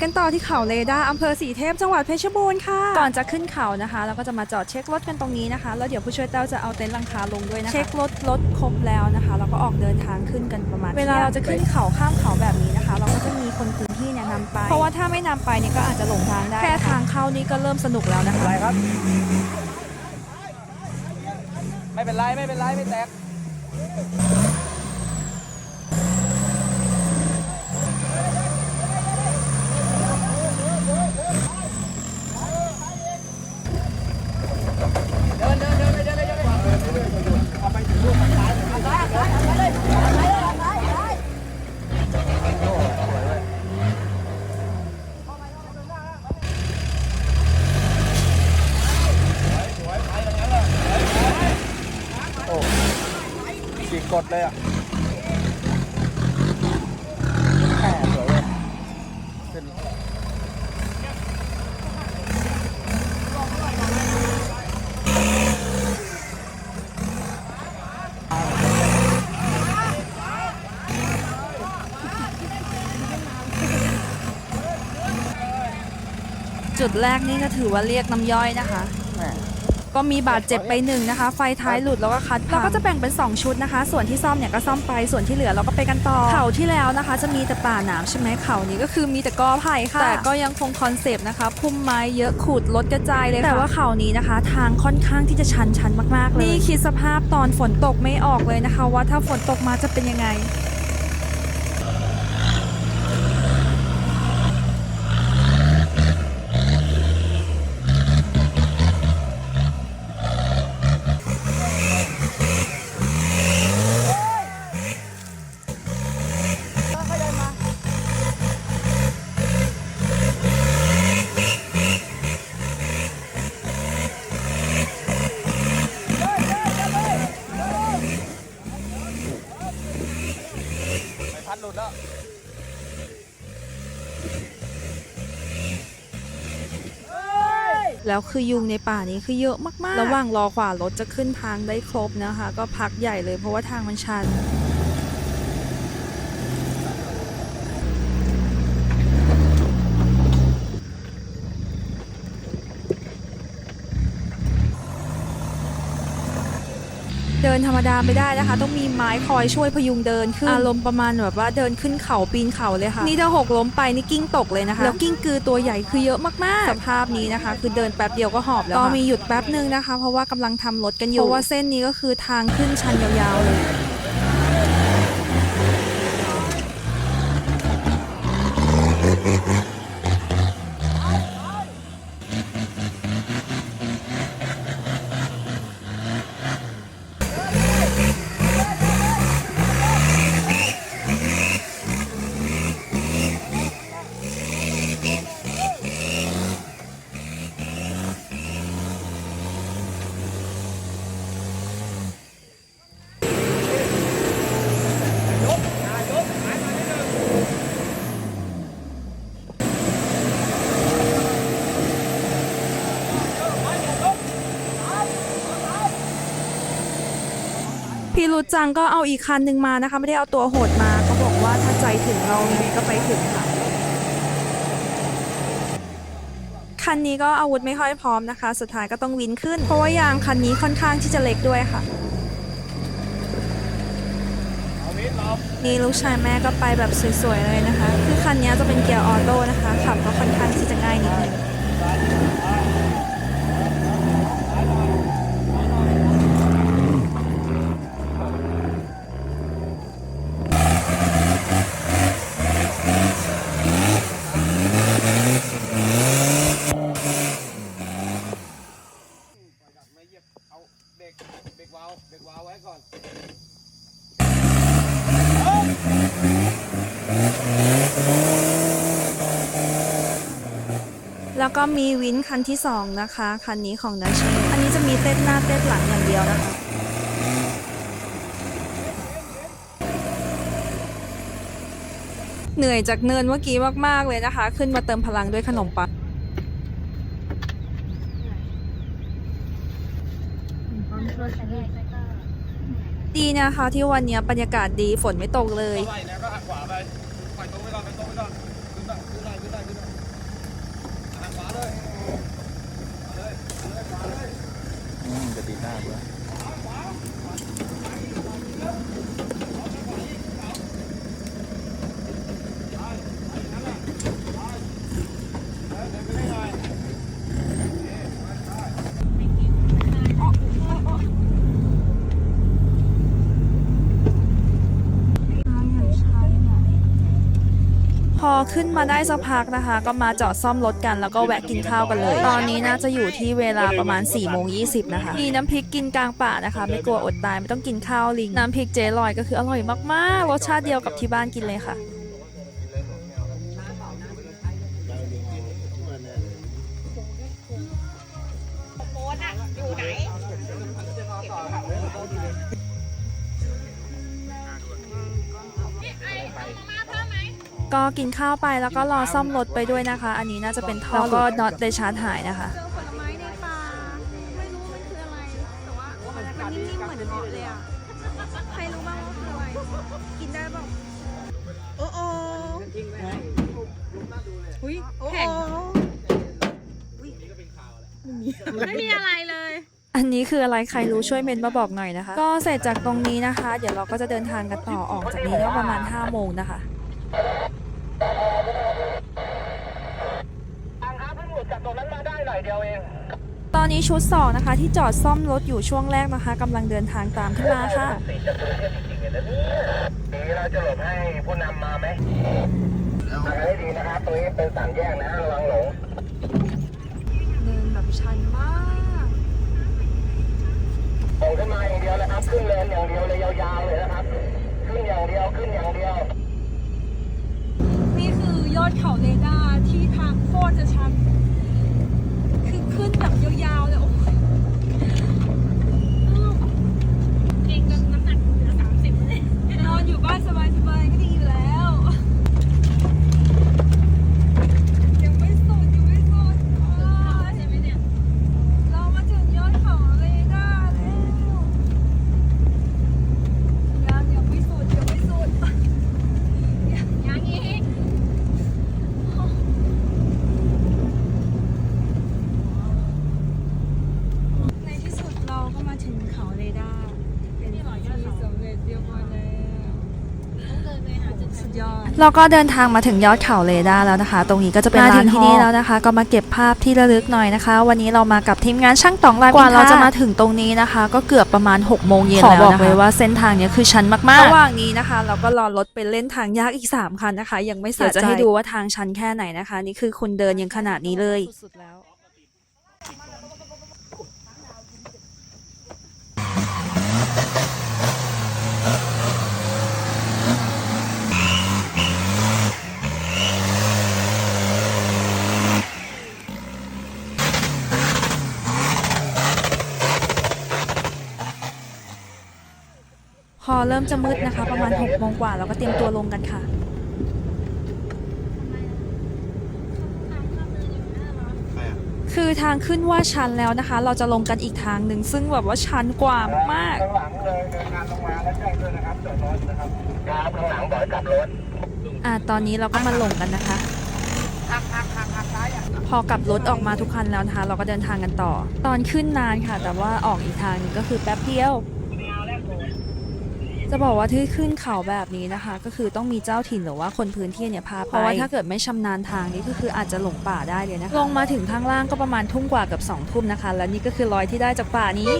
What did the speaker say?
กันต่อที่เขาเลดาอำเภอสีเทพจังหวัดเพชรบูรณ์ค่ะ ก่อนจะขึ้นเขานะคะ เราก็จะมาจอดเช็ครถกันตรงนี้นะคะ แล้วเดี๋ยวผู้ช่วยเต้าจะเอาเต็นท์หลังคาลงด้วยนะคะ เช็ครถรถครบแล้วนะคะ เราก็ออกเดินทางขึ้นกันประมาณ เวลาเราจะขึ้นเขาข้ามเขาแบบนี้นะคะ เราก็จะมีคนพื้นที่เนี่ยนำไป เพราะว่าถ้าไม่นำไปเนี่ยก็อาจจะหลงทางได้ แค่ทางเข้านี่ก็เริ่มสนุกแล้วนะคะอะไรครับ ไม่เป็นไรไม่เป็นไรไม่แตก เดินเดินเดินเลยเดินเลยเดินเลยเอาไปถึงลูกซ้ายซ้ายซ้ายซ้ายเลยซ้ายเลยซ้ายซ้ายโอ้สวยเลย โอ้ฉี กดเลยอะแหมสวยเลยเป็นจุดแรกนี่ก็ถือว่าเรียกน้ำย่อยนะคะ ก็มีบาดเจ็บไปหนึ่งนะคะ ไฟท้ายหลุดแล้วก็คัดเราก็จะแบ่งเป็น 2 ชุดนะคะ ส่วนที่ซ่อมเนี่ยก็ซ่อมไปส่วนที่เหลือเราก็ไปกันต่อเขาที่แล้วนะคะ จะมีแต่ป่าหนามใช่ไหมเขานี้ก็คือมีแต่กอไผ่ค่ะแต่ก็ยังคงคอนเซปต์นะคะพุ่มไม้เยอะขูดรถกระจายเลยค่ะแต่ว่าเขานี้นะคะ ทางค่อนข้างที่จะชันชันมากๆเลยนี่คิดสภาพตอนฝนตกไม่ออกเลยนะคะ ว่าถ้าฝนตกมาจะเป็นยังไง แล้วคือยุงในป่านี้คือเยอะมากๆ ระหว่างรอขวารถจะขึ้นทางได้ครบนะคะ ก็พักใหญ่เลยเพราะว่าทางมันชัน เดินธรรมดาไม่ได้นะคะ ต้องมีไม้คอยช่วยพยุงเดินขึ้นอารมณ์ประมาณแบบว่าเดินขึ้นเขาปีนเขาเลยค่ะ นี่ถ้าหกล้มไปนี่กิ้งตกเลยนะคะ แล้วกิ้งกือตัวใหญ่คือเยอะมากๆ สภาพนี้นะคะ คือเดินแป๊บเดียวก็หอบแล้วก็มีหยุดแป๊บนึงนะคะ เพราะว่ากำลังทำรถกันอยู่เพราะว่าเส้นนี้ก็คือทางขึ้นชันยาวๆเลย พี่รุจังก็เอาอีกคันหนึ่งมานะคะ ไม่ได้เอาตัวโหดมาเขาบอกว่าถ้าใจถึงเรายังไงก็ไปถึงค่ะ คันนี้ก็อาวุธไม่ค่อยพร้อมนะคะ สุดท้ายก็ต้องวินขึ้น เพราะว่ายางคันนี้ค่อนข้างที่จะเล็กด้วยค่ะ นี่ลูกชายแม่ก็ไปแบบสวยๆเลยนะคะ คือคันนี้จะเป็นเกียร์ออโต้นะคะขับก็ค่อนข้างที่จะง่ายนิดนึง ไม่เหยียบเอาเบรกเบรกวาล์วเบรกวาล์วไว้ก่อน แล้วก็มีวินคันที่สองนะคะ คันนี้ของดัชเช่อันนี้จะมีเต้นหน้าเต้นหลังอย่างเดียวนะคะเหนื่อยจากเนินเมื่อกี้มาก ๆ เลยนะคะ ขึ้นมาเติมพลังด้วยขนมปังดีนะคะที่วันนี้บรรยากาศดีฝนไม่ตกเลย มันจะติดหน้าด้วย พอขึ้นมาได้สักพักนะคะ ก็มาจอดซ่อมรถกันแล้วก็แวะกินข้าวกันเลย ตอนนี้น่าจะอยู่ที่เวลาประมาณ4ี่โมงยีนะคะมีน้ำพริกกินกลางป่านะคะ ไม่กลัวอดตายไม่ต้องกินข้าวลิง น้ำพริกเจลอยก็คืออร่อยมากๆ รสชาติเดียวกับที่บ้านกินเลยค่ะ ก็กินข้าวไปแล้วก็รอซ่อมรถไปด้วยนะคะ อันนี้น่าจะเป็นท่อแล้วก็น็อตไดชาร์จหายนะคะ เจอผลไม้ในป่าไม่รู้มันคืออะไร แต่ว่ามันนิ่มๆเหมือนเงาะเลยอะ ใครรู้บ้างว่าคืออะไร กินได้เปล่าโอ้โอ้อุ้ยแข็งไม่มีอะไรเลย อันนี้คืออะไรใครรู้ช่วยเมนมาบอกหน่อยนะคะ ก็เสร็จจากตรงนี้นะคะ เดี๋ยวเราก็จะเดินทางกันต่อออกจากนี้ก็ประมาณ5โมงนะคะ ตอนนี้ชุดสองนะคะ ที่จอดซ่อมรถอยู่ช่วงแรกนะคะกำลังเดินทางตามขึ้นมาค่ะนี้เราจะหลบให้ผู้นำมาไหมทำให้ดีนะครับตรงนี้เป็นสามแยกนะระวังหลงเดินแบบชันมากตรงขึ้นมาอย่างเดียวนะครับ ขึ้นเลนอย่างเดียวเลยยาวๆเลยนะครับ ขึ้นอย่างเดียวขึ้นอย่างเดียว นี่คือยอดเขาเรดาร์ที่ทางโคตรจะชัน คือขึ้นแบบยาวๆเลย โอ้โหเก่งจนน้ำหนักเหลือสามสิบเลยนอนอยู่บ้านสบายๆก็ดีอยู่แล้ว ยังไม่สุดยังไม่สุดใช่ไหมเนี่ย เรามาถึงยอดเขาเรดาร์แล้วยังยังไม่สุดยังไม่สุด ยังอีก ในที่สุดเราก็มาถึงเขาเรดาร์เป็นที่สำเร็จเรียบร้อยแล้วสุดยอด เราก็เดินทางมาถึงยอดเขาเรดาร์แล้วนะคะ ตรงนี้ก็จะเป็นมาถึร้านงที่นี่ฮอแล้วนะคะ ก็มาเก็บภาพที่ระลึกหน่อยนะคะ วันนี้เรามากับทีมงานช่างตองรามกว่าเราจะมาถึงตรงนี้นะคะ ก็เกือบประมาณ6โมงเย็นแล้วนะคะขอบอกเลยว่าเส้นทางเนี้ยคือชันมากๆระหว่างนี้นะคะ เราก็รอรถไปเล่นทางยากอีก3คันนะคะ ยังไม่สะใจจะให้ดูว่าทางชันแค่ไหนนะคะ นี่คือคุณเดินยังขนาดนี้เลยสุดๆแล้ว เริ่มจะมืดนะคะ ประมาณ6โมงกว่าเราก็เตรียมตัวลงกันค่ะ คือทางขึ้นว่าชันแล้วนะคะ เราจะลงกันอีกทางหนึ่งซึ่งแบบว่าชันกว่ามากข้างหลังเลยเดินทางลงมาแล้วแจ้งด้วยนะครับจอดรถนะครับครับข้างหลังบอกให้กลับรถอ่าตอนนี้เราก็มาลงกันนะคะ พอกลับรถออกมาทุกคันแล้วนะคะ เราก็เดินทางกันต่อ ตอนขึ้นนานค่ะ แต่ว่าออกอีกทางหนึงก็คือแป๊บเดียว จะบอกว่าที่ขึ้นเขาแบบนี้นะคะ ก็คือต้องมีเจ้าถิ่นหรือว่าคนพื้นที่เนี่ยพาไปเพราะว่าถ้าเกิดไม่ชำนาญทางนี่ก็คืออาจจะหลงป่าได้เลยนะคะลงมาถึงข้างล่างก็ประมาณทุ่มกว่ากับสองทุ่มนะคะ และนี่ก็คือรอยที่ได้จากป่านี้